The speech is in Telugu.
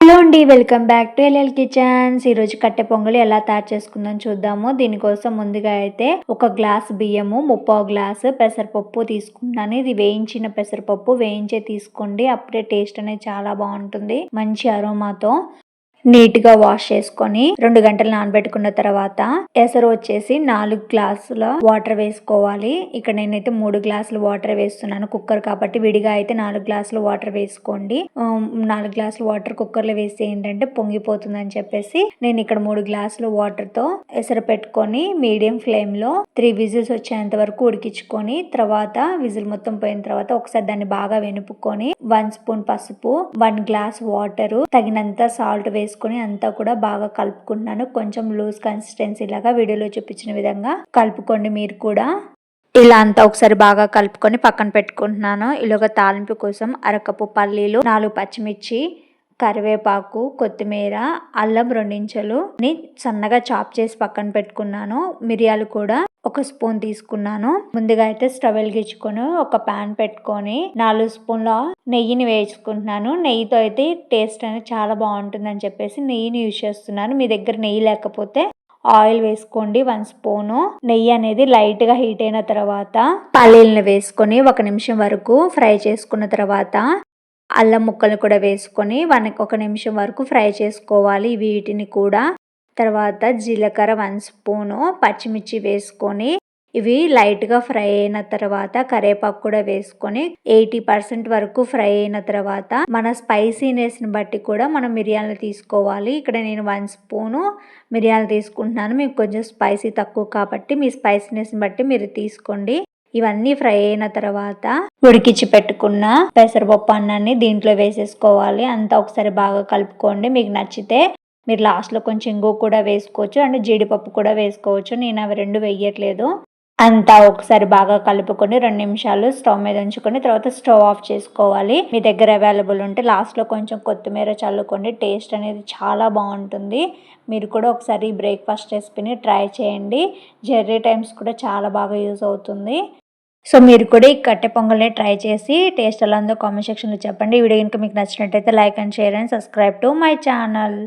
హలో అండి welcome back to LL kitchens. ఈరోజు కట్టె పొంగలి ఎలా తయారు చేసుకుందాం చూద్దాము. దీనికోసం ముందుగా అయితే ఒక గ్లాస్ బియ్యము ముప్పావు గ్లాస్ పెసరపప్పు తీసుకున్నాను. ఇది వేయించిన పెసరపప్పు వేయించే తీసుకోండి. అప్పుడే టేస్ట్ అనేది చాలా బాగుంటుంది. మంచి అరోమాతో. నీట్గా వాష్ చేసుకొని రెండు గంటలు నానబెట్టుకున్న తర్వాత ఎసరు వచ్చేసి నాలుగు గ్లాసుల వాటర్ వేసుకోవాలి. ఇక్కడ నేనైతే మూడు గ్లాసులు వాటర్ వేస్తున్నాను కుక్కర్ కాబట్టి విడిగా అయితే నాలుగు గ్లాసులు వాటర్ వేసుకోండి. నాలుగు గ్లాసులు వాటర్ కుక్కర్లో వేస్తే ఏంటంటే పొంగిపోతుంది అని చెప్పేసి నేను ఇక్కడ మూడు గ్లాసులు వాటర్తో ఎసరు పెట్టుకొని మీడియం ఫ్లేమ్లో త్రీ విజిల్స్ వచ్చేంత వరకు ఉడికించుకొని తర్వాత విజిల్ మొత్తం పోయిన తర్వాత ఒకసారి దాన్ని బాగా వెనుపుకొని వన్ స్పూన్ పసుపు వన్ గ్లాస్ వాటర్ తగినంత సాల్ట్ వేసి వేసుకొని అంతా కూడా బాగా కలుపుకున్నాను కొంచెం లూజ్ కన్సిస్టెన్సీ లాగా వీడియోలో చూపించిన విధంగా కలుపుకోండి మీరు కూడా. ఇలా అంతా ఒకసారి బాగా కలుపుకొని పక్కన పెట్టుకుంటున్నాను. ఇలాగ తాలింపు కోసం అరకప్పు పల్లీలు నాలుగు పచ్చిమిర్చి కరివేపాకు కొత్తిమీర అల్లం రెండించలు ని సన్నగా చాప్ చేసి పక్కన పెట్టుకున్నాను. మిరియాలు కూడా ఒక స్పూన్ తీసుకున్నాను. ముందుగా అయితే స్టవ్ వెలిగించుకొని ఒక పాన్ పెట్టుకొని నాలుగు స్పూన్ల నెయ్యిని వేసుకుంటున్నాను. నెయ్యితో అయితే టేస్ట్ అనేది చాలా బాగుంటుందని చెప్పేసి నెయ్యిని యూజ్ చేస్తున్నాను. మీ దగ్గర నెయ్యి లేకపోతే ఆయిల్ వేసుకోండి. One spoon. నెయ్యి అనేది లైట్గా హీట్ అయిన తర్వాత పల్లీలను వేసుకొని ఒక నిమిషం వరకు ఫ్రై చేసుకున్న తర్వాత అల్లం ముక్కలు కూడా వేసుకొని వన్ ఒక నిమిషం వరకు ఫ్రై చేసుకోవాలి వీటిని కూడా. తర్వాత జీలకర్ర వన్ స్పూను పచ్చిమిర్చి వేసుకొని ఇవి లైట్గా ఫ్రై అయిన తర్వాత కరేపాకు కూడా వేసుకొని ఎయిటీ పర్సెంట్ వరకు ఫ్రై అయిన తర్వాత మన స్పైసీనెస్ని బట్టి కూడా మనం మిరియాలు తీసుకోవాలి. ఇక్కడ నేను వన్ స్పూను మిరియాలు తీసుకుంటున్నాను. మీకు కొంచెం స్పైసీ తక్కువ కాబట్టి మీ స్పైసీనెస్ని బట్టి మీరు తీసుకోండి. ఇవన్నీ ఫ్రై అయిన తర్వాత ఉడికించి పెట్టుకున్న పెసరపప్పు అన్నాన్ని దీంట్లో వేసేసుకోవాలి. అంతా ఒకసారి బాగా కలుపుకోండి. మీకు నచ్చితే మీరు లాస్ట్లో కొంచెం ఇంగు కూడా వేసుకోవచ్చు అండ్ జీడిపప్పు కూడా వేసుకోవచ్చు. నేను అవి రెండు వేయట్లేదు. అంతా ఒకసారి బాగా కలుపుకొని రెండు నిమిషాలు స్టవ్ మీద ఉంచుకొని తర్వాత స్టవ్ ఆఫ్ చేసుకోవాలి. మీ దగ్గర అవైలబుల్ ఉంటే లాస్ట్లో కొంచెం కొత్తిమీర చల్లుకోండి. టేస్ట్ అనేది చాలా బాగుంటుంది. మీరు కూడా ఒకసారి బ్రేక్ఫాస్ట్ రెసిపీని ట్రై చేయండి. జర్రీ టైమ్స్ కూడా చాలా బాగా యూజ్ అవుతుంది. సో మీరు కూడా ఈ కట్టె పొంగల్ని ట్రై చేసి టేస్ట్ ఎలా ఉందో కామెంట్ సెక్షన్లో చెప్పండి. ఈ వీడియో కనుక మీకు నచ్చినట్టయితే like and share and subscribe to my channel